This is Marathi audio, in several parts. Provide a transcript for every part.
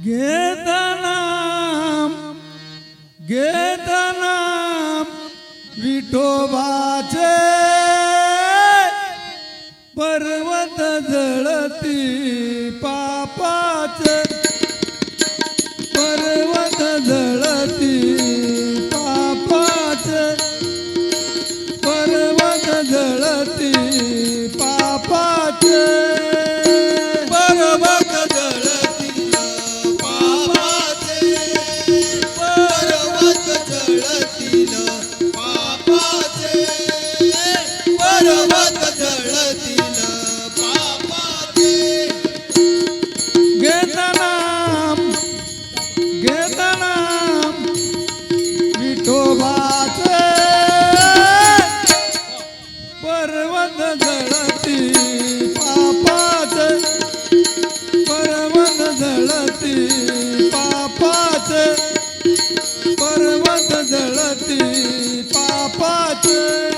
ગેતનામ ગેતનામ વિઠોબા છે પર્વત જળતી પાપા છે पर्वत जळती पापाचे. पर्वत जळती पापाचे.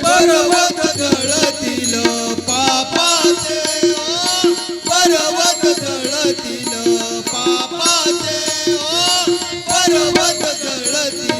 पर्वत जळतील पापाचे. पर्वत जळतील पापाचे. पर्वत जळतील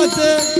देवाचं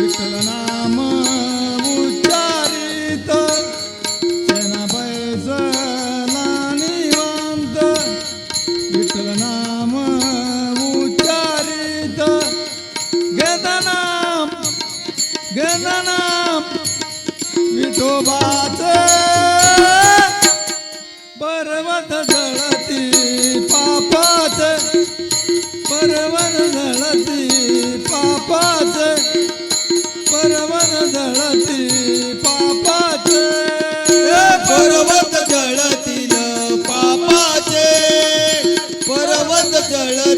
विठ्ठल उच्चारित सेना बैसला निवांत विठ्ठल उच्चारित गदनाम गदनाम विठोबाचं जळती पापाचे. पर्वत जळतील पापाचे. पर्वत जळ